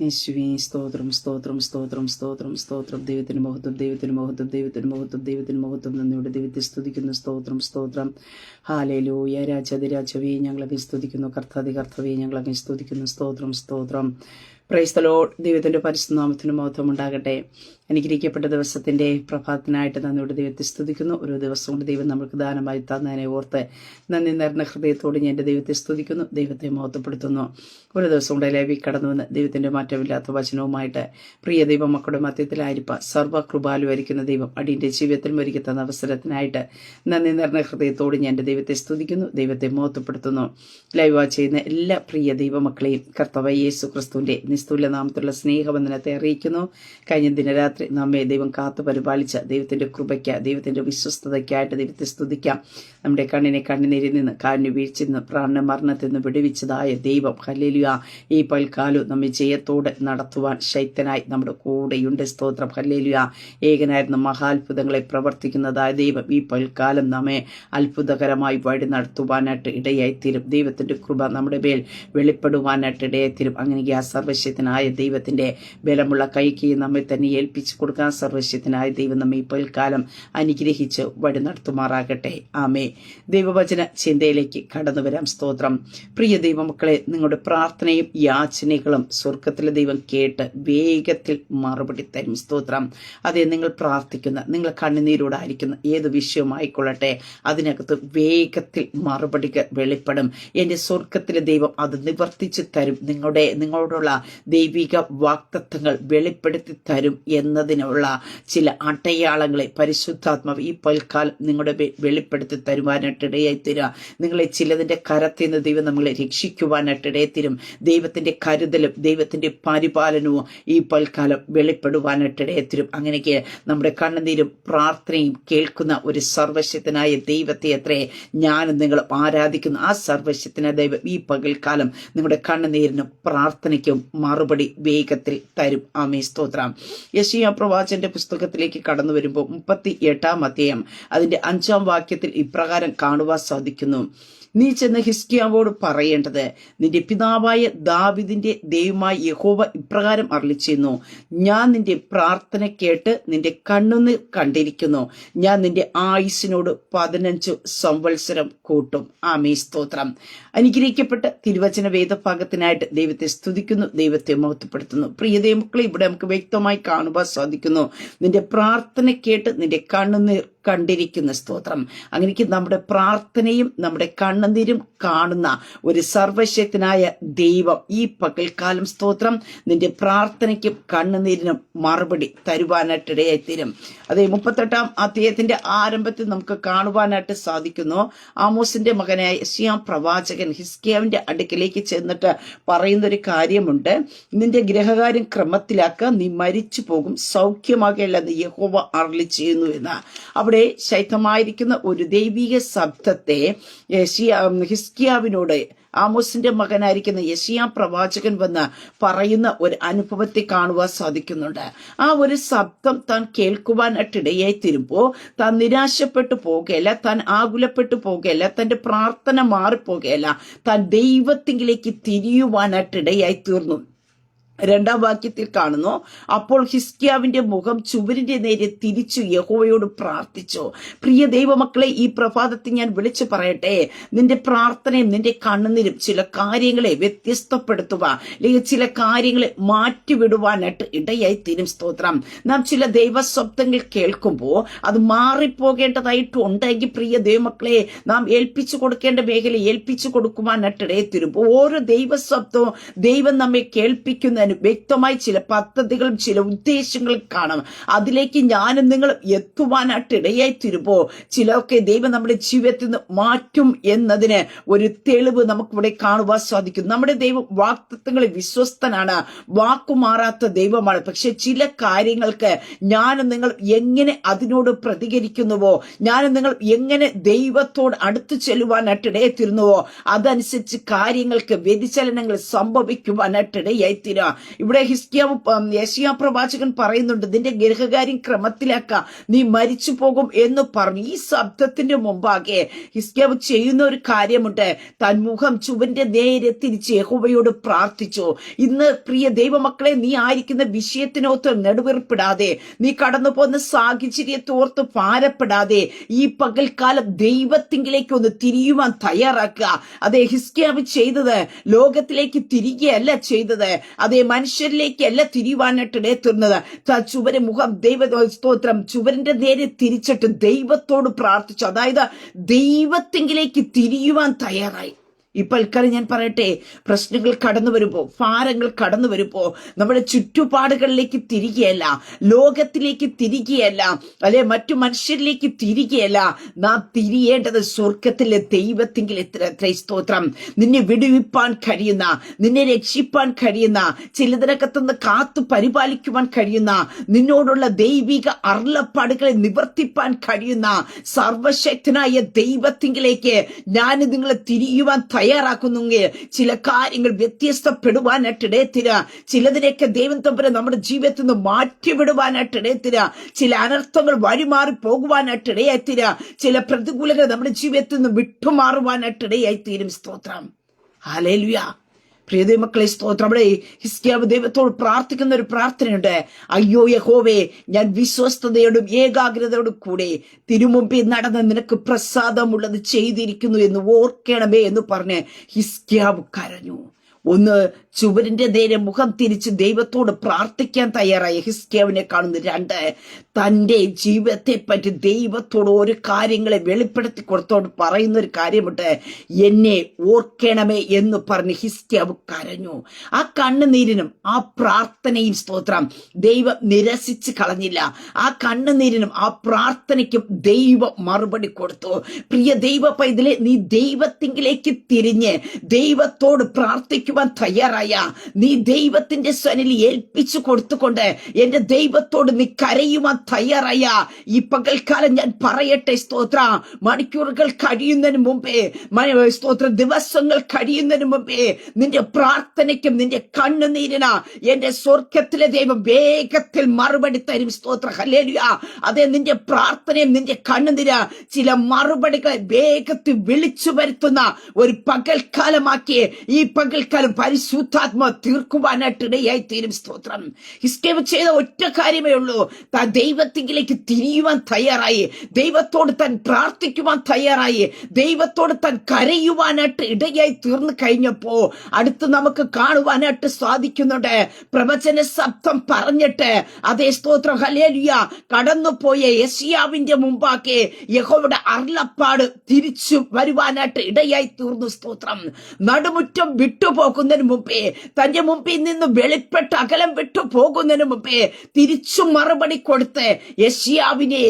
യേശുവേ സ്തോത്രം സ്തോത്രം സ്തോത്രം സ്തോത്രം സ്തോത്രം. ദൈവത്തിന് മഹത്വം ദൈവത്തിന് മഹത്വം ദൈവത്തിന് മഹത്വം ദൈവത്തിന് മഹത്വം നന്ദിയുടെ ദൈവത്തെ സ്തുതിക്കുന്നു സ്തോത്രം സ്തോത്രം. ഹാലേലൂയ രാജാതിരാജവേ ഞങ്ങളെ സ്തുതിക്കുന്നു. കർത്താതി കർത്തവേ ഞങ്ങളെ സ്തുതിക്കുന്നു. സ്തോത്രം സ്തോത്രം. പ്രൈസ്തലോ ദൈവത്തിന്റെ പരിശുദ്ധനാമത്തിന് മഹത്വം ഉണ്ടാകട്ടെ അനുഗ്രഹിക്കപ്പെട്ട ദിവസത്തിന്റെ പ്രഭാതത്തിനായിട്ട് നന്ദിയുടെ ദൈവത്തെ സ്തുതിക്കുന്നു. ഓരോ ദിവസം കൊണ്ട് ദൈവം നമുക്ക് ദാനമായി തന്നതിനെ ഓർത്ത് നന്ദി നിറഞ്ഞ ഹൃദയത്തോട് ഞാൻ എന്റെ ദൈവത്തെ സ്തുതിക്കുന്നു. ദൈവത്തെ മഹത്വപ്പെടുത്തുന്നു. ഓരോ ദിവസം കൊണ്ട് ലേവി കടന്നു വന്ന് ദൈവത്തിന്റെ മാറ്റമില്ലാത്ത വചനവുമായിട്ട് പ്രിയ ദൈവം മക്കളുടെ മധ്യത്തിലായിരിക്കുക സർവകൃപാലു വരിക്കുന്ന ദൈവം അടിയന്റെ ജീവിതത്തിൽ ഒരുക്കി തന്ന അവസരത്തിനായിട്ട് നന്ദി നിറഞ്ഞ ഹൃദയത്തോട് ഞാൻ എന്റെ ദൈവത്തെ സ്തുതിക്കുന്നു. ദൈവത്തെ മഹത്വപ്പെടുത്തുന്നു. ലൈവ് വാച്ച് ചെയ്യുന്ന എല്ലാ പ്രിയ ദൈവമക്കളെയും കർത്തവ യേസു ക്രിസ്തുവിന്റെ നിസ്തുല്യ നാമത്തിലുള്ള സ്നേഹബന്ധനത്തെ അറിയിക്കുന്നു. കഴിഞ്ഞ ദിനരാത്രി നമ്മെ ദൈവം കാത്തു പരിപാലിച്ച ദൈവത്തിന്റെ കൃപയ്ക്ക് ദൈവത്തിന്റെ വിശ്വസ്തതയ്ക്കായിട്ട് ദൈവത്തെ സ്തുതിക്കാം. നമ്മുടെ കണ്ണിനെ കണ്ണിനീരിൽ നിന്ന് കാലിന് വീഴ്ചയിൽ നിന്ന് പ്രാണ മരണത്തിൽ നിന്ന് വിടുവിച്ചതായ ദൈവം. ഹല്ലേലുയ. ഈ പൽക്കാലം നമ്മെ ജയത്തോടെ നടത്തുവാൻ ശൈത്യനായി നമ്മുടെ കൂടെയുണ്ട്. സ്തോത്രം. ഹല്ലേലുയ. ഏകനായിരുന്ന മഹാത്ഭുതങ്ങളെ പ്രവർത്തിക്കുന്നതായ ദൈവം. ഈ പൽക്കാലം നമ്മെ അത്ഭുതകരമായി വഴി നടത്തുവാനായിട്ട് ഇടയായിത്തീരും. ദൈവത്തിന്റെ കൃപ നമ്മുടെ മേൽ വെളിപ്പെടുവാനായിട്ട് ഇടയായിത്തീരും. അങ്ങനെ ആ സർവശക്തനായ ദൈവത്തിന്റെ ബലമുള്ള കൈക്ക് നമ്മെ തന്നെ ഏൽപ്പിച്ചു കൊടുക്കാൻ സർവശ്യത്തിനായി ദൈവം നമ്മെ ഇപ്പോൾ കാലം അനുഗ്രഹിച്ച് വഴി നടത്തുമാറാകട്ടെ. ആമേ ദൈവവചന ചിന്തയിലേക്ക് കടന്നു വരാം സ്തോത്രം. പ്രിയ ദൈവമക്കളെ നിങ്ങളുടെ പ്രാർത്ഥനയും യാചനകളും സ്വർഗത്തിലെ ദൈവം കേട്ട് വേഗത്തിൽ മറുപടി തരും സ്തോത്രം. അതെ നിങ്ങൾ പ്രാർത്ഥിക്കുന്ന നിങ്ങൾ കണ്ണുനീരോടായിരിക്കുന്ന ഏത് വിഷയമായിക്കൊള്ളട്ടെ അതിനകത്ത് വേഗത്തിൽ മറുപടി വെളിപ്പെടും. എന്റെ സ്വർഗത്തിലെ ദൈവം അത് നിവർത്തിച്ചു തരും. നിങ്ങളുടെ നിങ്ങളോടുള്ള ദൈവിക വാക്തത്വങ്ങൾ വെളിപ്പെടുത്തി തരും എന്നതിനുള്ള ചില അടയാളങ്ങളെ പരിശുദ്ധാത്മാവ് ഈ പൽക്കാലം നിങ്ങളുടെ വെളിപ്പെടുത്തി തരുവാനായിട്ട് ഇടയായി തരിക നിങ്ങളെ ചിലതിന്റെ കരത്തിൽ നിന്ന് ദൈവം നമ്മളെ രക്ഷിക്കുവാനായിട്ട് ഇടയായി തരും ദൈവത്തിന്റെ കരുതലും ദൈവത്തിന്റെ പരിപാലനവും ഈ പൽക്കാലം വെളിപ്പെടുവാനായിട്ട് ഇടയായി തരും അങ്ങനെയൊക്കെ നമ്മുടെ കണ്ണുനീരും പ്രാർത്ഥനയും കേൾക്കുന്ന ഒരു സർവശക്തനായ ദൈവത്തെ എത്രേ ഞാനും നിങ്ങൾ ആരാധിക്കുന്നു. ആ സർവശക്തനായ ദൈവം ഈ പകൽക്കാലം നിങ്ങളുടെ കണ്ണുനീരിനും പ്രാർത്ഥനയ്ക്കും മറുപടി വേഗത്തിൽ തരും. ആമേ സ്തോത്രം. യശിയ പ്രവാചന്റെ പുസ്തകത്തിലേക്ക് കടന്നു വരുമ്പോൾ മുപ്പത്തി എട്ടാം അധ്യായം അതിന്റെ അഞ്ചാം വാക്യത്തിൽ ഇപ്രകാരം കാണുവാൻ സാധിക്കുന്നു. നീ ചെന്ന് ഹിസ്കിയാവോട് പറയേണ്ടത്. നിന്റെ പിതാവായ ദാവിദിന്റെ ദൈവമായ യഹോവ ഇപ്രകാരം അരളി ചെയ്യുന്നു ഞാൻ നിന്റെ പ്രാർത്ഥന കേട്ട് നിന്റെ കണ്ണുനീർ കണ്ടിരിക്കുന്നു. ഞാൻ നിന്റെ ആയുസിനോട് പതിനഞ്ചു സംവത്സരം കൂട്ടും. ആമീ സ്തോത്രം. അനുഗ്രഹിക്കപ്പെട്ട തിരുവചന വേദഭാഗത്തിനായിട്ട് ദൈവത്തെ സ്തുതിക്കുന്നു ദൈവത്തെ മഹത്വപ്പെടുത്തുന്നു. പ്രിയ ദൈവമക്കളെ ഇവിടെ നമുക്ക് വ്യക്തമായി കാണുവാൻ സാധിക്കുന്നു. നിന്റെ പ്രാർത്ഥന കേട്ട് നിന്റെ കണ്ണുനീർ കണ്ടിരിക്കുന്ന സ്തോത്രം. അങ്ങനെക്ക് നമ്മുടെ പ്രാർത്ഥനയും നമ്മുടെ കണ്ണുനീരും കാണുന്ന ഒരു സർവശക്തനായ ദൈവം ഈ പകൽക്കാലം സ്തോത്രം നിന്റെ പ്രാർത്ഥനയ്ക്കും കണ്ണുനീരിനും മറുപടി തരുവാനായിട്ടിടയായി തീരും അതെ മുപ്പത്തെട്ടാം അദ്ദേഹത്തിന്റെ ആരംഭത്തിൽ നമുക്ക് കാണുവാനായിട്ട് സാധിക്കുന്നു. ആമോസിന്റെ മകനായ ശ്യാം പ്രവാചകൻ ഹിസ്കിയാവിന്റെ അടുക്കിലേക്ക് ചെന്നിട്ട് പറയുന്ന ഒരു കാര്യമുണ്ട്. നിന്റെ ഗ്രഹകാര്യം ക്രമത്തിലാക്കുക നീ മരിച്ചു പോകും സൗഖ്യമാകുകയല്ല നീ യഹോവ അരളി ചെയ്യുന്നു എന്ന്. അവിടെ ശൈത്യമായിരിക്കുന്ന ഒരു ദൈവിക ശബ്ദത്തെ യശിയ- ഹിസ്കിയാവിനോട് ആമോസിന്റെ മകനായിരിക്കുന്ന യശിയ പ്രവാചകൻ വന്ന് പറയുന്ന ഒരു അനുഭവത്തെ കാണുവാൻ സാധിക്കുന്നുണ്ട്. ആ ഒരു ശബ്ദം താൻ കേൾക്കുവാനായിട്ടിടയായി തീരുമ്പോ താൻ നിരാശപ്പെട്ടു പോകുകയല്ല താൻ ആകുലപ്പെട്ടു പോകുകയല്ല തന്റെ പ്രാർത്ഥന മാറിപ്പോകുകയല്ല താൻ ദൈവത്തിങ്കിലേക്ക് തിരിയുവാനായിട്ടിടയായി തീർന്നു. രണ്ടാം വാക്യത്തിൽ കാണുന്നു അപ്പോൾ ഹിസ്കിയാവിന്റെ മുഖം ചുവരിന്റെ നേരെ തിരിച്ചു യഹോവയോട് പ്രാർത്ഥിച്ചു. പ്രിയ ദൈവമക്കളെ ഈ പ്രഭാതത്തിൽ ഞാൻ വിളിച്ചു പറയട്ടെ. നിന്റെ പ്രാർത്ഥനയും നിന്റെ കണ്ണുനീരും ചില കാര്യങ്ങളെ വ്യത്യസ്തപ്പെടുത്തുക അല്ലെങ്കിൽ ചില കാര്യങ്ങളെ മാറ്റിവിടുവാനായിട്ട് ഇടയായി തീരും സ്തോത്രം. നാം ചില ദൈവസ്വപ്നങ്ങൾ കേൾക്കുമ്പോൾ അത് മാറിപ്പോകേണ്ടതായിട്ടുണ്ടെങ്കിൽ പ്രിയ ദൈവമക്കളെ നാം ഏൽപ്പിച്ചു കൊടുക്കേണ്ട മേഖല ഏൽപ്പിച്ചു കൊടുക്കുവാനായിട്ട് ഇടയായി തീരുമ്പോൾ ഓരോ ദൈവസ്വപ്നവും ദൈവം നമ്മെ കേൾപ്പിക്കുന്നതിന് വ്യക്തമായി ചില പദ്ധതികളും ചില ഉദ്ദേശങ്ങളും കാണും. അതിലേക്ക് ഞാനും നിങ്ങൾ എത്തുവാനായിട്ട് ഇടയായി തീരുമ്പോ ചിലൊക്കെ ദൈവം നമ്മുടെ ജീവിതത്തിൽ നിന്ന് മാറ്റും എന്നതിന് ഒരു തെളിവ് നമുക്കിവിടെ കാണുവാൻ സാധിക്കും. നമ്മുടെ ദൈവം വാക്തത്വങ്ങളിൽ വിശ്വസ്തനാണ്. വാക്കുമാറാത്ത ദൈവമാണ്. പക്ഷെ ചില കാര്യങ്ങൾക്ക് ഞാനും നിങ്ങൾ എങ്ങനെ അതിനോട് പ്രതികരിക്കുന്നുവോ ഞാനും നിങ്ങൾ എങ്ങനെ ദൈവത്തോട് അടുത്തു ചെല്ലുവാനായിട്ട് ഇടയെത്തിരുന്നുവോ അതനുസരിച്ച് കാര്യങ്ങൾക്ക് വ്യതിചലനങ്ങൾ സംഭവിക്കുവാനായിട്ട് ഇടയായിത്തീരുക ഇവിടെ ഹിസ്കിയാവ് യേശിയ പ്രവാചകൻ പറയുന്നുണ്ട് നിന്റെ ഗൃഹകാര്യം ക്രമത്തിലാക്ക. നീ മരിച്ചു പോകും എന്ന് പറഞ്ഞു. ഈ ശബ്ദത്തിന്റെ മുമ്പാകെ ഹിസ്കിയാവ് ചെയ്യുന്ന ഒരു കാര്യമുണ്ട്. തൻമുഖം ചുവന്റെ നേരെ തിരിച്ച് യഹോബയോട് പ്രാർത്ഥിച്ചു. ഇന്ന് പ്രിയ ദൈവമക്കളെ നീ ആയിരിക്കുന്ന വിഷയത്തിനോത്ത് നെടുവേർപ്പെടാതെ നീ കടന്നു പോകുന്ന സാഹചര്യത്തോർത്ത് ഭാരപ്പെടാതെ ഈ പകൽക്കാലം ദൈവത്തിങ്കിലേക്ക് ഒന്ന് തിരിയുവാൻ തയ്യാറാക്കുക. അതേ ഹിസ്കിയാവ് ചെയ്തത് ലോകത്തിലേക്ക് തിരികെയല്ല ചെയ്തത്. അതേ മനുഷ്യരിലേക്കല്ല തിരിയുവാനായിട്ട് ഇടയത്തുന്നത് ചുവര് മുഖം ദൈവ സ്തോത്രം. ചുവരിന്റെ നേരെ തിരിച്ചിട്ട് ദൈവത്തോട് പ്രാർത്ഥിച്ചു. അതായത് ദൈവത്തെങ്കിലേക്ക് തിരിയുവാൻ തയ്യാറായി. ഇപ്പോൾ ഇക്കാര്യം ഞാൻ പറയട്ടെ പ്രശ്നങ്ങൾ കടന്നു വരുമ്പോ ഭാരങ്ങൾ കടന്നു വരുമ്പോ നമ്മുടെ ചുറ്റുപാടുകളിലേക്ക് തിരികെയല്ല ലോകത്തിലേക്ക് തിരികെയല്ല അല്ലെ മറ്റു മനുഷ്യരിലേക്ക് തിരികെയല്ല നാം തിരിയേണ്ടത് സ്വർഗത്തിലെ ദൈവത്തിങ്കിൽ സ്തോത്രം. നിന്നെ വിടുവിപ്പാൻ കഴിയുന്ന നിന്നെ രക്ഷിപ്പാൻ കഴിയുന്ന ചിലതിനകത്തുനിന്ന് കാത്തു പരിപാലിക്കുവാൻ കഴിയുന്ന നിന്നോടുള്ള ദൈവിക അരുളപ്പാടുകളെ നിവർത്തിപ്പാൻ കഴിയുന്ന സർവശക്തനായ ദൈവത്തിങ്കിലേക്ക് ഞാൻ നിങ്ങളെ തിരിയുവാൻ തയ്യാറാക്കുന്നെങ്കിൽ ചില കാര്യങ്ങൾ വ്യത്യസ്തപ്പെടുവാനായിട്ട് ഇടയത്തിര ചിലതിനെയൊക്കെ ദൈവം തമ്പുരാൻ നമ്മുടെ ജീവിതത്തിൽ നിന്ന് മാറ്റിവിടുവാനായിട്ട് ഇടയത്തിര ചില അനർത്ഥങ്ങൾ വഴിമാറി പോകുവാനായിട്ട് ചില പ്രതികൂലങ്ങൾ നമ്മുടെ ജീവിതത്തിൽ നിന്ന് വിട്ടുമാറുവാനായിട്ട് ഇടയായിത്തീരും സ്തോത്രം. ഹാലേലുയ പ്രിയ മക്കളെ സ്തോത്രം. അവിടെ ഹിസ്കിയാവ് ദൈവത്തോട് പ്രാർത്ഥിക്കുന്ന ഒരു പ്രാർത്ഥനയുണ്ട്. അയ്യോ യഹോവേ ഞാൻ വിശ്വസ്തയോടും ഏകാഗ്രതയോടും കൂടെ തിരുമുമ്പിൽ നടന്ന് നിനക്ക് പ്രസാദമുള്ളത് ചെയ്തിരിക്കുന്നു എന്ന് ഓർക്കണമേ എന്ന് പറഞ്ഞ് ഹിസ്കിയാവ് കരഞ്ഞു. ഒന്ന് ചുവരിന്റെ നേരെ മുഖം തിരിച്ച് ദൈവത്തോട് പ്രാർത്ഥിക്കാൻ തയ്യാറായ. ഹിസ്കേവിനെ കാണുന്നു രണ്ട് തന്റെ ജീവിതത്തെ പറ്റി ദൈവത്തോട് ഒരു കാര്യങ്ങളെ വെളിപ്പെടുത്തി കൊടുത്തോട് പറയുന്ന ഒരു കാര്യമുണ്ട്. എന്നെ ഓർക്കണമേ എന്ന് പറഞ്ഞ് ഹിസ്കേവ് കരഞ്ഞു. ആ കണ്ണുനീരിനും ആ പ്രാർത്ഥനയും സ്തോത്രം. ദൈവം നിരസിച്ച് കളഞ്ഞില്ല. ആ കണ്ണുനീരിനും ആ പ്രാർത്ഥനയ്ക്കും ദൈവം മറുപടി കൊടുത്തു. പ്രിയ ദൈവ പൈതലെ നീ ദൈവത്തിങ്കിലേക്ക് തിരിഞ്ഞ് ദൈവത്തോട് പ്രാർത്ഥിക്കുവാൻ തയ്യാറായ. നീ ദൈവത്തിന്റെ സ്വനിൽ ഏൽപ്പിച്ചു കൊടുത്തുകൊണ്ട് എന്റെ ദൈവത്തോട് നീ കരയുവാൻ തയ്യാറായ. ഈ പകൽക്കാലം ഞാൻ പറയട്ടെ സ്തോത്ര. മണിക്കൂറുകൾ കഴിയുന്നതിന് മുമ്പേ സ്തോത്ര ദിവസങ്ങൾ കഴിയുന്നതിന് മുമ്പേ നിന്റെ പ്രാർത്ഥനയ്ക്കും നിന്റെ കണ്ണുനീരിന് എന്റെ സ്വർഗത്തിലെ ദൈവം വേഗത്തിൽ മറുപടി തരും സ്തോത്ര. ഹലേലുയ അതെ നിന്റെ പ്രാർത്ഥനയും നിന്റെ കണ്ണുനീര ചില മറുപടികളെ വേഗത്തിൽ വിളിച്ചു വരുത്തുന്ന ഒരു പകൽക്കാലമാക്കി ഈ പകൽക്കാലം പരിശുദ്ധാത്മ തീർക്കുവാനായിട്ട് ഇടയായി തീരും സ്തോത്രം. ഇസ്റ്റേവ് ചെയ്ത ഒറ്റ കാര്യമേ ഉള്ളൂ. താൻ ദൈവത്തിങ്കിലേക്ക് തിരിയുവാൻ തയ്യാറായി. ദൈവത്തോട് താൻ പ്രാർത്ഥിക്കുവാൻ തയ്യാറായി. ദൈവത്തോട് താൻ കരയുവാനായിട്ട് ഇടയായി തീർന്നു കഴിഞ്ഞപ്പോ അടുത്ത് നമുക്ക് കാണുവാനായിട്ട് സാധിക്കുന്നുണ്ട്. പ്രവചന ശബ്ദം പറഞ്ഞിട്ട് അതേ സ്തോത്രം. ഹലേലിയ കടന്നുപോയ യസിയാവിന്റെ മുമ്പാക്കെ യഹോയുടെ അർലപ്പാട് തിരിച്ചു വരുവാനായിട്ട് ഇടയായി തീർന്നു സ്തോത്രം. നടുമുറ്റം വിട്ടുപോകുന്നതിന് മുമ്പേ തന്റെ മുമ്പിൽ നിന്ന് വെളിപ്പെട്ട് അകലം വിട്ടു പോകുന്നതിന് മുമ്പേ തിരിച്ചു മറുപടി കൊടുത്ത് യഷ്യാവിനെ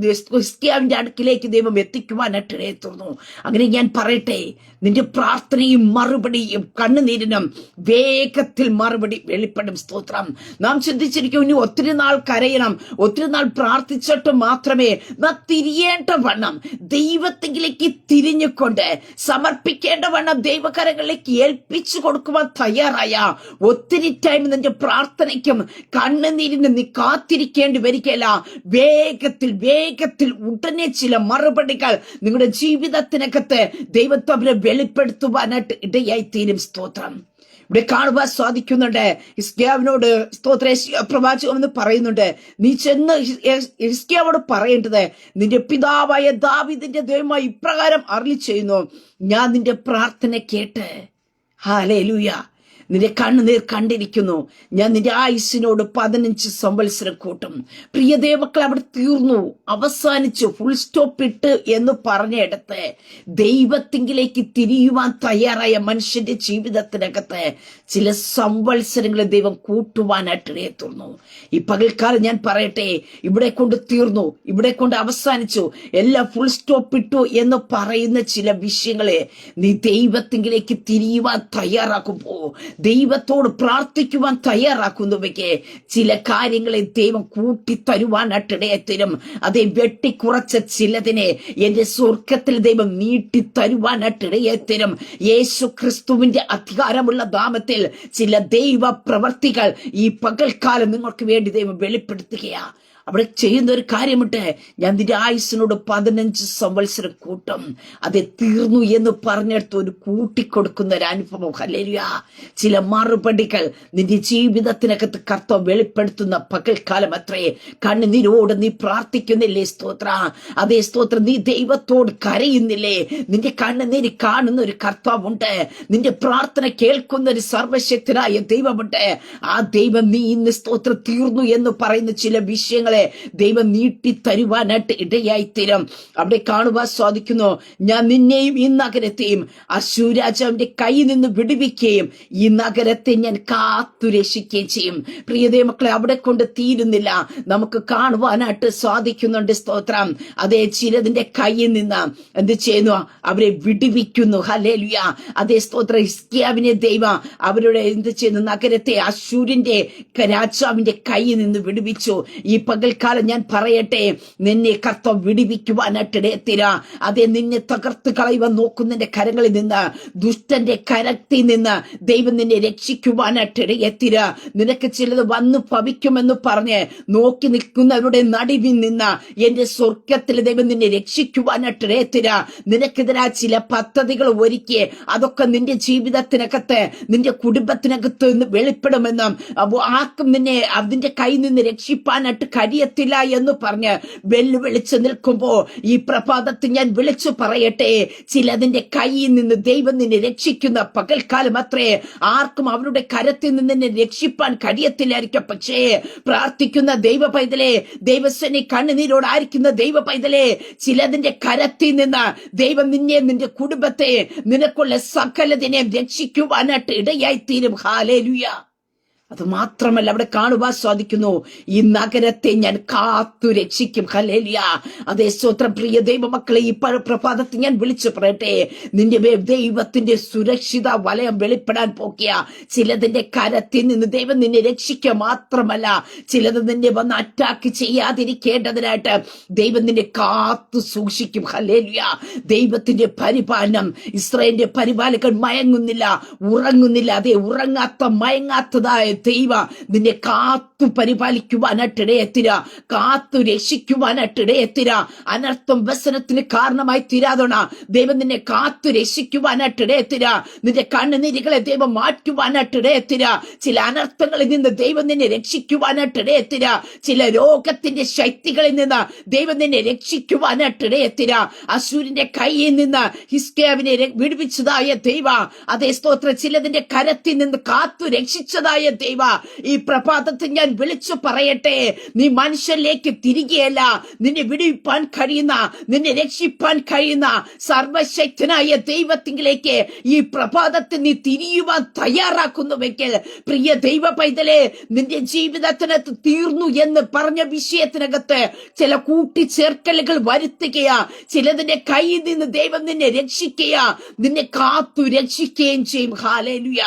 ക്രിസ്ത്യാവിന്റെ അടുക്കിലേക്ക് ദൈവം എത്തിക്കുവാനായിട്ട് ഇടയത്തുന്നു അങ്ങനെ ഞാൻ പറയട്ടെ നിന്റെ പ്രാർത്ഥനയും മറുപടിയും കണ്ണുനീരിനും വേഗത്തിൽ മറുപടി വെളിപ്പെടും. സ്തോത്രം. നാം ചിന്തിച്ചിരിക്കും ഇനി ഒത്തിരി നാൾ കരയണം ഒത്തിരി നാൾ പ്രാർത്ഥിച്ചിട്ട് മാത്രമേ നാം തിരിയേണ്ട വണ്ണം ദൈവത്തിലേക്ക് തിരിഞ്ഞുകൊണ്ട് സമർപ്പിക്കേണ്ട വണ്ണം ദൈവകരങ്ങളിലേക്ക് ഏൽപ്പിച്ചു കൊടുക്കുവാൻ തയ്യാറായ ഒത്തിരി ടൈം നിന്റെ പ്രാർത്ഥനയ്ക്കും കണ്ണുനീരിനും നീ കാത്തിരിക്കേണ്ടി വരികയല്ല. വേഗത്തിൽ വേഗ വേഗത്തിൽ ഉടനെ ചില മറുപടികൾ നിങ്ങളുടെ ജീവിതത്തിനകത്ത് ദൈവത്തെ വെളിപ്പെടുത്തുവാനായിട്ട് ഇടയായി തീരും സ്തോത്രം. ഇവിടെ കാണുവാൻ സാധിക്കുന്നുണ്ട്. ഹിസ്കിയാവിനോട് സ്തോത്ര. പ്രവാചകം എന്ന് പറയുന്നുണ്ട്. നീ ചെന്ന് ഹിസ്കിയാവോട് പറയേണ്ടത് നിന്റെ പിതാവായ ദാവിദിന്റെ ദൈവമായി ഇപ്രകാരം അറിയിച്ചു ചെയ്യുന്നു ഞാൻ നിന്റെ പ്രാർത്ഥന കേട്ട്. ഹാലേ ലൂയ നിന്റെ കണ്ണുനീർ കണ്ടിരിക്കുന്നു. ഞാൻ നിന്റെ ആയുസിനോട് പതിനഞ്ച് സംവത്സരം കൂട്ടും. പ്രിയ ദേവക്കൾ അവിടെ തീർന്നു. അവസാനിച്ചു. ഫുൾ സ്റ്റോപ്പ് ഇട്ട് എന്ന് പറഞ്ഞിടത്ത് ദൈവത്തിങ്കിലേക്ക് തിരിയുവാൻ തയ്യാറായ മനുഷ്യന്റെ ജീവിതത്തിനകത്ത് ചില സംവത്സരങ്ങളെ ദൈവം കൂട്ടുവാനായിട്ട് തീർന്നു. ഈ പകൽക്കാലം ഞാൻ പറയട്ടെ ഇവിടെ കൊണ്ട് തീർന്നു ഇവിടെ കൊണ്ട് അവസാനിച്ചു. എല്ലാം ഫുൾ സ്റ്റോപ്പ് ഇട്ടു എന്ന് പറയുന്ന ചില വിഷയങ്ങളെ നീ ദൈവത്തിങ്കിലേക്ക് തിരിയുവാൻ തയ്യാറാക്കുമ്പോ ദൈവത്തോട് പ്രാർത്ഥിക്കുവാൻ തയ്യാറാക്കുന്നവയ്ക്ക് ചില കാര്യങ്ങളെ ദൈവം കൂട്ടിത്തരുവാനായിട്ട് ഇടയത്തരും അതേ വെട്ടിക്കുറച്ച ചിലതിനെ എന്റെ സ്വർഗത്തിൽ ദൈവം നീട്ടിത്തരുവാനായിട്ട് ഇടയത്തരും യേശു ക്രിസ്തുവിന്റെ അധികാരമുള്ള ദാമത്തിൽ ചില ദൈവ പ്രവർത്തികൾ ഈ പകൽക്കാലം നിങ്ങൾക്ക് വേണ്ടി ദൈവം വെളിപ്പെടുത്തുകയാ. അവിടെ ചെയ്യുന്ന ഒരു കാര്യമുണ്ട്. ഞാൻ നിന്റെ ആയുസിനോട് പതിനഞ്ച് സംവത്സരം കൂട്ടും അത് തീർന്നു എന്ന് പറഞ്ഞെടുത്ത് ഒരു കൂട്ടിക്കൊടുക്കുന്ന ഒരു അനുഭവം. ഹല്ലേലൂയ. ചില മറുപടികൾ നിന്റെ ജീവിതത്തിനകത്ത് കർത്തം വെളിപ്പെടുത്തുന്ന പകൽക്കാലം അത്രേ. കണ്ണുനീരോട് നീ പ്രാർത്ഥിക്കുന്നില്ലേ? സ്തോത്ര. അതേ സ്തോത്രം നീ ദൈവത്തോട് കരയുന്നില്ലേ? നിന്റെ കണ്ണുനീര് കാണുന്ന ഒരു കർത്താവുണ്ട്. നിന്റെ പ്രാർത്ഥന കേൾക്കുന്ന ഒരു സർവശക്തനായ ദൈവമുണ്ട്. ആ ദൈവം നീ ഇന്ന് സ്തോത്രം തീർന്നു എന്ന് പറയുന്ന ചില വിഷയങ്ങളെ ദൈവം നീട്ടി തരുവാനായിട്ട് ഇടയായി തീരും അവിടെ കാണുവാൻ സാധിക്കുന്നു ഞാൻ നിന്നെയും ഈ നഗരത്തെയും അശുരാജാവിന്റെ കയ്യിൽ നിന്ന് വിടുവിക്കുകയും ഈ നഗരത്തെ ഞാൻ കാത്തു രക്ഷിക്കുകയും ചെയ്യും. പ്രിയതേ മക്കളെ അവിടെ കൊണ്ട് തീരുന്നില്ല. നമുക്ക് കാണുവാനായിട്ട് സാധിക്കുന്നുണ്ട് സ്തോത്രം. അതേ ചിലതിന്റെ കയ്യിൽ നിന്ന് എന്ത് ചെയ്യുന്നു? അവരെ വിടുവിക്കുന്നു. ഹലേലുയ അതേ സ്തോത്ര ഹിസ്കിയാവിനെ ദൈവം അവരുടെ എന്ത് ചെയ്യുന്നു? നഗരത്തെ അശൂരിന്റെ രാജാവിന്റെ കയ്യിൽ നിന്ന് വിടുവിച്ചു. ഈ പകൽക്കാലം ഞാൻ പറയട്ടെ നിന്നെ കർത്തം വിടുവിക്കുവാനായിട്ട് അതെ നിന്നെ തകർത്ത് കളയുവാൻ നോക്കുന്നതിന്റെ കരങ്ങളിൽ നിന്ന് ദുഷ്ടന്റെ കരത്തിൽ നിന്ന് ദൈവം നിന്നെ രക്ഷിക്കുവാനായിട്ട് ഇടയത്തിര നിനക്ക് ചിലത് വന്നു ഭവിക്കുമെന്ന് പറഞ്ഞ് നോക്കി നിൽക്കുന്നവരുടെ നടുവിൽ നിന്ന് എന്റെ സ്വർഗത്തിൽ ദൈവം നിന്നെ രക്ഷിക്കുവാനായിട്ട് ഇടയത്തിര നിനക്കെതിരാ ചില പദ്ധതികൾ ഒരുക്കി അതൊക്കെ നിന്റെ ജീവിതത്തിനകത്ത് നിന്റെ കുടുംബത്തിനകത്ത് വെളിപ്പെടുമെന്നും ആർക്കും നിന്നെ അതിന്റെ കയ്യിൽ നിന്ന് രക്ഷിപ്പാനായിട്ട് കഴിയത്തില്ല എന്ന് പറഞ്ഞ് വെല്ലുവിളിച്ച് നിൽക്കുമ്പോ ഈ പ്രഭാതത്തിൽ ഞാൻ വിളിച്ചു പറയട്ടെ. ചിലതിന്റെ കൈയിൽ നിന്ന് ദൈവം നിന്നെ രക്ഷിക്കുന്ന പകൽക്കാലം അത്രേ ആർക്കും അവരുടെ കരത്തിൽ നിന്ന് നിന്നെ രക്ഷിപ്പാൻ കഴിയത്തില്ലായിരിക്കും. പക്ഷേ പ്രാർത്ഥിക്കുന്ന ദൈവ പൈതലെ ദൈവസ്വനെ കണ്ണുനീരോടായിരിക്കുന്ന ദൈവ പൈതലെ ചിലതിന്റെ കരത്തിൽ നിന്ന് ദൈവം നിന്നെ നിന്റെ കുടുംബത്തെ നിനക്കുള്ള സകലതിനെയും രക്ഷിക്കുവാനായിട്ട് ഇടയായി തീരും ഹാലേലുയ അത് മാത്രമല്ല അവിടെ കാണുവാൻ സാധിക്കുന്നു ഈ നഗരത്തെ ഞാൻ കാത്തു രക്ഷിക്കും. ഹലേലിയ അതേ സ്വത്ര പ്രിയ ദൈവമക്കളെ ഈ പ- പ്രഭാതത്തിൽ ഞാൻ വിളിച്ചു പറയട്ടെ. നിന്റെ ദൈവത്തിന്റെ സുരക്ഷിത വലയം വെളിപ്പെടാൻ പോക്കിയ. ചിലതിന്റെ കരത്തിൽ നിന്ന് ദൈവം നിന്നെ രക്ഷിക്കുക മാത്രമല്ല ചിലത് നിന്നെ വന്ന് അറ്റാക്ക് ചെയ്യാതിരിക്കേണ്ടതിനായിട്ട് ദൈവം നിന്നെ കാത്തു സൂക്ഷിക്കും. ഹലേലിയ ദൈവത്തിന്റെ പരിപാലനം ഇസ്രായേലിന്റെ പരിപാലകൻ മയങ്ങുന്നില്ല ഉറങ്ങുന്നില്ല. അതെ ഉറങ്ങാത്ത മയങ്ങാത്തതായ ദൈവ നിന്നെ കാത്തു പരിപാലിക്കുവാനായിട്ട് ഇടയെത്തിര കാത്തു രക്ഷിക്കുവാനായിട്ട് ഇടയെത്തിര അനർത്ഥം വ്യസനത്തിന് കാരണമായി തീരാതോണ. ദൈവം നിന്നെ കാത്തു രക്ഷിക്കുവാനായിട്ട് ഇടയെത്തിര നിന്റെ കണ്ണുനിരികളെ ദൈവം മാറ്റുവാനായിട്ട് ഇടയെത്തിര ചില അനർത്ഥങ്ങളിൽ നിന്ന് ദൈവം നിന്നെ രക്ഷിക്കുവാനായിട്ട് ഇടയെത്തിര ചില രോഗത്തിന്റെ ശക്തികളിൽ നിന്ന് ദൈവം നിന്നെ രക്ഷിക്കുവാനായിട്ട് ഇടയെത്തിര അസൂരിന്റെ കൈയിൽ നിന്ന് ഹിസ്കേവിനെ വിടുവിച്ചതായ ദൈവ അതേ സ്തോത്ര ചിലതിന്റെ കരത്തിൽ നിന്ന് കാത്തു രക്ഷിച്ചതായ ദൈവ. ഈ പ്രഭാതത്തിൽ ഞാൻ വിളിച്ചു പറയട്ടെ. നീ മനുഷ്യരിലേക്ക് തിരികെയല്ല. നിന്നെ വിടുവിപ്പാൻ കഴിയുന്ന നിന്നെ രക്ഷിപ്പാൻ കഴിയുന്ന സർവശക്തനായ ദൈവത്തിങ്കിലേക്ക് ഈ പ്രഭാതത്തിൽ നീ തിരിയുവാൻ തയ്യാറാക്കുന്നുവെങ്കിൽ പ്രിയ ദൈവ പൈതലെ നിന്റെ ജീവിതത്തിനകത്ത് തീർന്നു എന്ന് പറഞ്ഞ വിഷയത്തിനകത്ത് ചില കൂട്ടിച്ചേർക്കലുകൾ വരുത്തുകയാ. ചിലതിന്റെ കയ്യിൽ നിന്ന് ദൈവം നിന്നെ രക്ഷിക്കുക നിന്നെ കാത്തു രക്ഷിക്കുകയും ചെയ്യും. ഹാലേലുയ.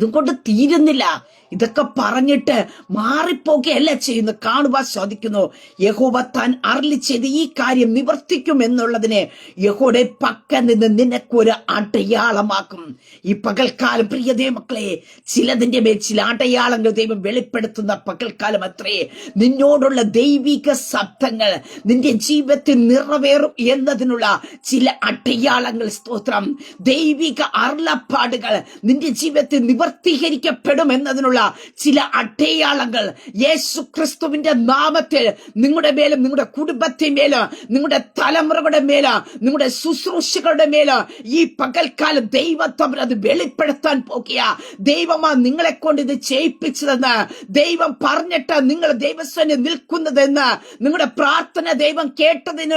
ഇതുകൊണ്ട് തീരുന്നില്ല. ഇതൊക്കെ പറഞ്ഞിട്ട് മാറിപ്പോകുകയല്ല ചെയ്യുന്നു കാണുവാൻ സാധിക്കുന്നു. യഹോവ താൻ അരളി ചെയ്ത് ഈ കാര്യം നിവർത്തിക്കും എന്നുള്ളതിനെ യഹോയുടെ പക്ക നിന്ന് നിനക്കൊരു അടയാളമാക്കും. ഈ പകൽക്കാലം പ്രിയ മക്കളെ ചിലതിന്റെ മേൽ ചില അടയാളങ്ങൾ ദൈവം വെളിപ്പെടുത്തുന്ന പകൽക്കാലം അത്രേ. നിന്നോടുള്ള ദൈവിക ശബ്ദങ്ങൾ നിന്റെ ജീവിതത്തിൽ നിറവേറും എന്നതിനുള്ള ചില അടയാളങ്ങൾ സ്തോത്രം. ദൈവിക അരുളപ്പാടുകൾ നിന്റെ ജീവിതത്തിൽ നിവർത്തീകരിക്കപ്പെടും എന്നതിനുള്ള ചില അടയാളങ്ങൾ. യേശു ക്രിസ്തുവിന്റെ നാമത്തിൽ നിങ്ങളുടെ മേലും നിങ്ങളുടെ കുടുംബത്തെ മേൽ നിങ്ങളുടെ തലമുറകളുടെ മേൽ നിങ്ങളുടെ ശുശ്രൂഷകളുടെ മേൽ ഈ പകൽക്കാലം ദൈവത്തവർ അത് വെളിപ്പെടുത്താൻ പോകിയ ദൈവമാ നിങ്ങളെ കൊണ്ട് ഇത് ചെയ്യിപ്പിച്ചതെന്ന് ദൈവം പറഞ്ഞിട്ട് നിങ്ങൾ ദൈവസ്വന് നിൽക്കുന്നതെന്ന് നിങ്ങളുടെ പ്രാർത്ഥന ദൈവം കേട്ടതിന്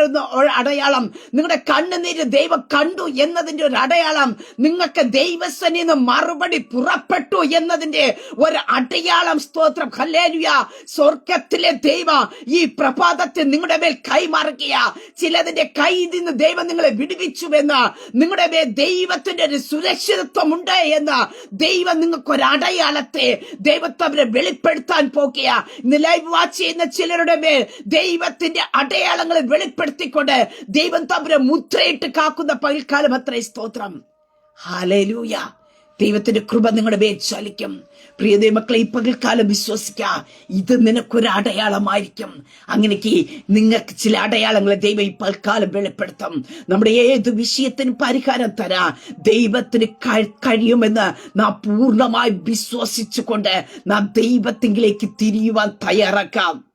അടയാളം. നിങ്ങളുടെ കണ്ണുനീര് ദൈവം കണ്ടു എന്നതിന്റെ ഒരു അടയാളം. നിങ്ങൾക്ക് ദൈവസ്വനിൽ നിന്ന് മറുപടി പുറപ്പെട്ടു എന്നതിന്റെ ഒരു ഒരു അടയാളം സ്തോത്രം. ഹല്ലേലുയ. സ്വർഗത്തിലെ ദൈവ ഈ പ്രഭാതത്തിൽ നിങ്ങളുടെ മേൽ കൈമാറുകയ. ചിലതിന്റെ കൈ നിന്ന് ദൈവം നിങ്ങളെ വിടുവിച്ചു എന്ന്. നിങ്ങളുടെ മേൽ ദൈവത്തിന്റെ ഒരു സുരക്ഷിതത്വം ഉണ്ട് എന്ന്. ദൈവം നിങ്ങൾക്ക് ഒരു അടയാളത്തെ ദൈവത്തെ അവരെ വെളിപ്പെടുത്താൻ പോകുക ലൈവ് വാച്ച് ചെയ്യുന്ന ചിലരുടെ മേൽ ദൈവത്തിന്റെ അടയാളങ്ങളെ വെളിപ്പെടുത്തിക്കൊണ്ട് ദൈവം തവരെ മുദ്രയിട്ട് കാക്കുന്ന പകൽക്കാലം അത്രേ സ്തോത്രം. ഹാലേലൂയ ദൈവത്തിന്റെ കൃപ നിങ്ങളുടെ മേൽ ചലിക്കും പ്രിയ ദൈവമക്കളെ ഈ പകൽക്കാലം വിശ്വസിക്ക. ഇത് നിനക്കൊരു അടയാളമായിരിക്കും. അങ്ങനെക്ക് നിങ്ങൾക്ക് ചില അടയാളങ്ങളെ ദൈവം ഈ പൽക്കാലം വെളിപ്പെടുത്തും. നമ്മുടെ ഏത് വിഷയത്തിന് പരിഹാരം തരാ. ദൈവത്തിന് കഴി- കഴിയുമെന്ന് നാം പൂർണമായി വിശ്വസിച്ചുകൊണ്ട് നാം ദൈവത്തിങ്കിലേക്ക് തിരിയുവാൻ തയ്യാറാക്കാം.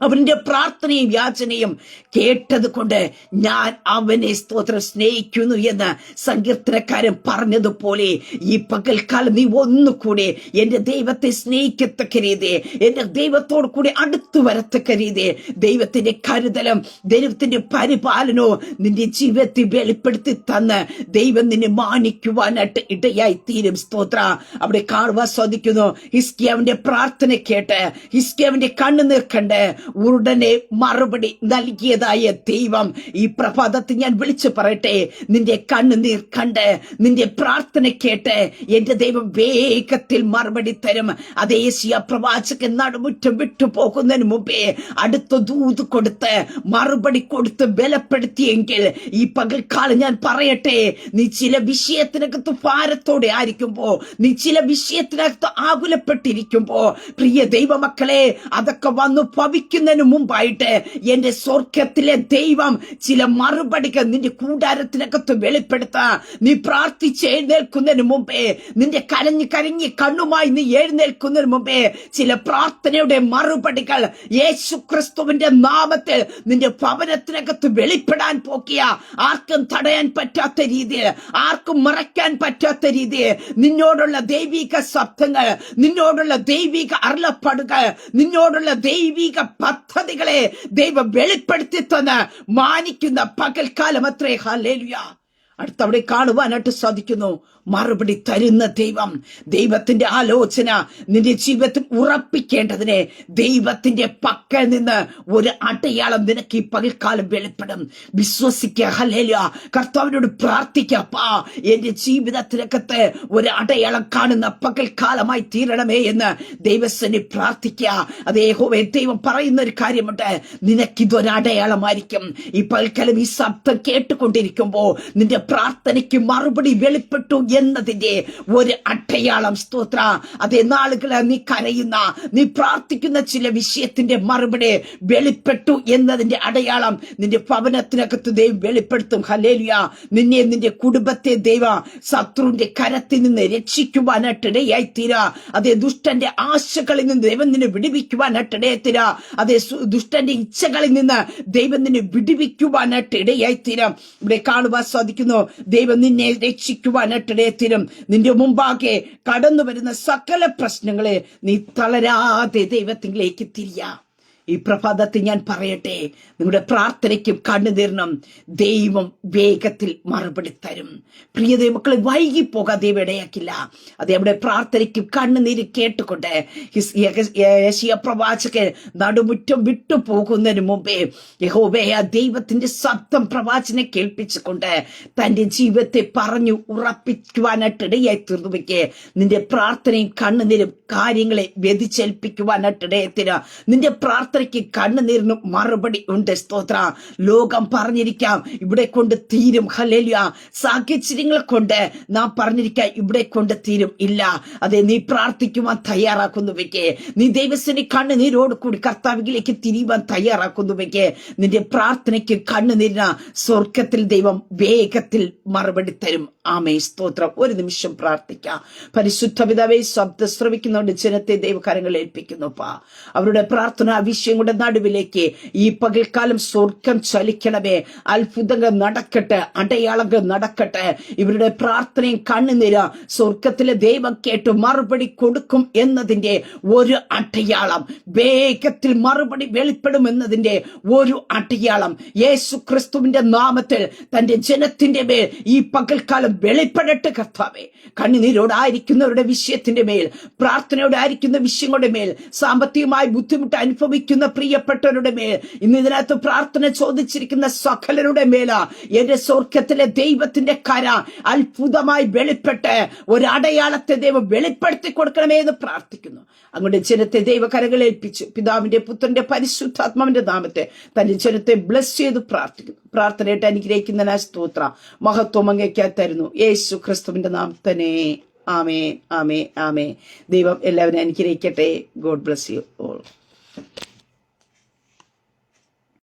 അവന്റെ പ്രാർത്ഥനയും യാചനയും കേട്ടത് കൊണ്ട് ഞാൻ അവനെ സ്തോത്രം സ്നേഹിക്കുന്നു എന്ന് സങ്കീർത്തനക്കാരൻ പറഞ്ഞതുപോലെ ഈ പകൽക്കാലം നീ ഒന്നുകൂടി എന്റെ ദൈവത്തെ സ്നേഹിക്കത്തക്ക രീതി എന്റെ ദൈവത്തോട് കൂടി അടുത്തു വരത്തക്ക രീതി ദൈവത്തിന്റെ കരുതലും ദൈവത്തിന്റെ പരിപാലനവും നിന്റെ ജീവിതത്തിൽ വെളിപ്പെടുത്തി തന്ന് ദൈവം നിന്നെ മാനിക്കുവാനായിട്ട് ഇടയായി തീരും സ്തോത്ര. അവിടെ കാണുവാൻ സാധിക്കുന്നു ഹിസ്കിയാവിന്റെ പ്രാർത്ഥന കേട്ട് ഹിസ്കിയാവിന്റെ കണ്ണുനീർ കണ്ട് ഉടനെ മറുപടി നൽകിയതായ ദൈവം ഈ പ്രഭാതത്തിൽ ഞാൻ വിളിച്ചു പറയട്ടെ. നിന്റെ കണ്ണുനീർ കണ്ട് നിന്റെ പ്രാർത്ഥന കേട്ട് എന്റെ ദൈവം വേഗത്തിൽ മറുപടി തരും. അതേ ഏഷ്യ പ്രവാചകൻ നടുമുറ്റം വിട്ടു പോകുന്നതിന് മുമ്പേ അടുത്ത ദൂത് കൊടുത്ത് മറുപടി കൊടുത്ത് ബലപ്പെടുത്തിയെങ്കിൽ ഈ പകൽക്കാലം ഞാൻ പറയട്ടെ നീ ചില വിഷയത്തിനകത്ത് ഭാരത്തോടെ ആയിരിക്കുമ്പോ നീ ചില വിഷയത്തിനകത്ത് ആകുലപ്പെട്ടിരിക്കുമ്പോ പ്രിയ ദൈവമക്കളെ അതൊക്കെ വന്നു ഭവിക്കുന്നതിന് മുമ്പായിട്ട് എന്റെ സ്വർഗത്തിലെ ദൈവം ചില മറുപടികൾ നിന്റെ കൂടാരത്തിനകത്ത് വെളിപ്പെടുത്താം. നീ പ്രാർത്ഥിച്ച് എഴുന്നേൽക്കുന്നതിന് മുമ്പേ നിന്റെ കരഞ്ഞ് കരഞ്ഞി കണ്ണുമായി നീ എഴുന്നേൽക്കുന്നതിന് മുമ്പേ ചില പ്രാർത്ഥനയുടെ മറുപടികൾ യേശു ക്രിസ്തുവിന്റെ നാമത്തിൽ നിന്റെ ഭവനത്തിനകത്ത് വെളിപ്പെടാൻ പോക്കിയ. ആർക്കും തടയാൻ പറ്റാത്ത രീതിയിൽ ആർക്കും മറയ്ക്കാൻ പറ്റാത്ത രീതിയിൽ നിന്നോടുള്ള ദൈവിക ശബ്ദങ്ങൾ നിന്നോടുള്ള ദൈവിക അരുളപ്പാടുകൾ നിന്നോടുള്ള ദൈവിക പദ്ധതികളെ ദൈവം വെളിപ്പെടുത്തി തന്ന് മാനിക്കുന്ന പകൽക്കാലം അത്രേ. ഹാലേലുയ അടുത്തവിടെ കാണുവാനായിട്ട് സാധിക്കുന്നു. മറുപടി തരുന്ന ദൈവം ദൈവത്തിന്റെ ആലോചന നിന്റെ ജീവിതത്തിൽ ഉറപ്പിക്കേണ്ടതിന് ദൈവത്തിന്റെ പക്കൽ നിന്ന് ഒരു അടയാളം നിനക്ക് ഈ പകൽക്കാലം വെളിപ്പെടും. വിശ്വസിക്കുക ഹലേല കർത്താവിനോട് പ്രാർത്ഥിക്കപ്പാ എന്റെ ജീവിതത്തിനകത്ത് ഒരു അടയാളം കാണുന്ന പകൽക്കാലമായി തീരണമേ എന്ന് ദൈവസനെ പ്രാർത്ഥിക്കുക അതേ ഹോവേ ദൈവം പറയുന്ന ഒരു കാര്യമുണ്ട് നിനക്കിതൊരടയാളമായിരിക്കും ഈ പകൽക്കാലം ഈ ശബ്ദം കേട്ടുകൊണ്ടിരിക്കുമ്പോ നിന്റെ പ്രാർത്ഥനയ്ക്ക് മറുപടി വെളിപ്പെട്ടു എന്നതിന്റെ ഒരു അടയാളം. സ്തോത്ര അതേ നാളുകളെ നീ കരയുന്ന നീ പ്രാർത്ഥിക്കുന്ന ചില വിഷയത്തിന്റെ മറുപടി വെളിപ്പെട്ടു എന്നതിന്റെ അടയാളം നിന്റെ ഭവനത്തിനകത്ത് ദൈവം വെളിപ്പെടുത്തും. ഹലേലിയ നിന്നെ നിന്റെ കുടുംബത്തെ ദൈവ ശത്രുവിന്റെ കരത്തിൽ നിന്ന് രക്ഷിക്കുവാനായിട്ട് ഇടയായി തീരാ അതേ ദുഷ്ടന്റെ ആശകളിൽ നിന്ന് ദൈവം നിന്നെ വിടുവിക്കുവാനായിട്ട് ഇടയായിത്തീരാ അതേ ദുഷ്ടന്റെ ഇച്ഛകളിൽ നിന്ന് ദൈവം നിന്നെ വിടുവിക്കുവാനായിട്ട് ഇടയായി തീരാം ഇവിടെ കാണുവാൻ സാധിക്കുന്നു ദൈവം നിന്നെ രക്ഷിക്കുവാനായിട്ട് ഇടയായി നിന്റെ മുമ്പാകെ കടന്നു വരുന്ന സകല പ്രശ്നങ്ങളെ നീ തളരാതെ ദൈവത്തിലേക്ക് തിരിയാ. ഈ പ്രഭാതത്തിൽ ഞാൻ പറയട്ടെ നിങ്ങളുടെ പ്രാർത്ഥനയ്ക്കും കണ്ണുതീർണം ദൈവം വേഗത്തിൽ മറുപടി തരും. പ്രിയ ദൈവക്കളെ വൈകി പോകാൻ ദൈവം ഇടയാക്കില്ല. അത് അവിടെ പ്രാർത്ഥനയ്ക്കും കണ്ണുനീര് കേട്ടുകൊണ്ട് ഹിസ്- പ്രവാചകൻ നടുമുറ്റം വിട്ടു പോകുന്നതിന് മുമ്പേ യഹോബേ ആ ദൈവത്തിന്റെ ശബ്ദം പ്രവാചനെ കേൾപ്പിച്ചുകൊണ്ട് തന്റെ ജീവിതത്തെ പറഞ്ഞു ഉറപ്പിക്കുവാനായിട്ട് ഇടയായി നിന്റെ പ്രാർത്ഥനയും കണ്ണുനീരും കാര്യങ്ങളെ വ്യതിചേൽപ്പിക്കുവാനായിട്ട് ഇടയത്തിന് നിന്റെ പ്രാർത്ഥനയ്ക്ക് കണ്ണുനീരിനും മറുപടി ഉണ്ട്. സ്തോത്ര. ലോകം പറഞ്ഞിരിക്കാം ഇവിടെ കൊണ്ട് തീരും. ഹലേലിയ സാഹചര്യങ്ങൾ കൊണ്ട് നാം പറഞ്ഞിരിക്കാം ഇവിടെ കൊണ്ട് തീരും. ഇല്ല. അതെ നീ പ്രാർത്ഥിക്കുവാൻ തയ്യാറാക്കുന്നുവെക്ക് നീ ദൈവസ്വനി കണ്ണുനീരോട് കൂടി കർത്താവിലേക്ക് തിരിയുവാൻ തയ്യാറാക്കുന്നുവെക്ക് നിന്റെ പ്രാർത്ഥനയ്ക്ക് കണ്ണുനീരിന സ്വർഗത്തിൽ ദൈവം വേഗത്തിൽ മറുപടി തരും. ആമേ സ്തോത്രം. ഒരു നിമിഷം പ്രാർത്ഥിക്കാം. പരിശുദ്ധ പിതാവേ ശബ്ദ ശ്രവിക്കുന്നവരുടെ ജനത്തെ ദൈവകാരങ്ങൾ ഏൽപ്പിക്കുന്നുപ്പാ അവരുടെ പ്രാർത്ഥന വിഷയങ്ങളുടെ നടുവിലേക്ക് ഈ പകൽക്കാലം സ്വർഗം ചലിക്കണമേ. അത്ഭുതങ്ങൾ നടക്കട്ടെ അടയാളങ്ങൾ നടക്കട്ടെ. ഇവരുടെ പ്രാർത്ഥനയും കണ്ണുനിര സ്വർഗത്തിലെ ദൈവം കേട്ട് മറുപടി കൊടുക്കും എന്നതിന്റെ ഒരു അടയാളം. വേഗത്തിൽ മറുപടി വെളിപ്പെടും എന്നതിന്റെ ഒരു അടയാളം. യേശു ക്രിസ്തുവിന്റെ നാമത്തിൽ തന്റെ ജനത്തിന്റെ മേൽ ഈ പകൽക്കാലം വെളിപ്പെടട്ടെ കർത്താവെ. കണ്ണുനീരോടായിരിക്കുന്നവരുടെ വിഷയത്തിന്റെ മേൽ പ്രാർത്ഥനയോടായിരിക്കുന്ന വിഷയങ്ങളുടെ മേൽ സാമ്പത്തികമായി ബുദ്ധിമുട്ട് അനുഭവിക്കുന്ന പ്രിയപ്പെട്ടവരുടെ മേൽ ഇന്ന് ഇതിനകത്ത് പ്രാർത്ഥന ചോദിച്ചിരിക്കുന്ന സകലരുടെ മേല എന്റെ സ്വർഗത്തിലെ ദൈവത്തിന്റെ കര അത്ഭുതമായി വെളിപ്പെട്ട് ഒരടയാളത്തെ ദൈവം വെളിപ്പെടുത്തി കൊടുക്കണമേ എന്ന് പ്രാർത്ഥിക്കുന്നു. അങ്ങോട്ട് ജനത്തെ ദൈവകരകൾ ഏൽപ്പിച്ചു. പിതാവിന്റെ പുത്രന്റെ പരിശുദ്ധാത്മാവിന്റെ നാമത്തെ തന്റെ ജനത്തെ ബ്ലസ് ചെയ്ത് പ്രാർത്ഥിക്കുന്നു. പ്രാർത്ഥനയായിട്ട് അനുഗ്രഹിക്കുന്ന സ്തോത്ര. മഹത്വം അങ്ങേക്കാൻ തരുന്നു. യേശു ക്രിസ്തുവിന്റെ നാമത്തനെ ആമേ ആമേ ആമേ ദൈവം എല്ലാവരും അനുഗ്രഹിക്കട്ടെ. God bless you all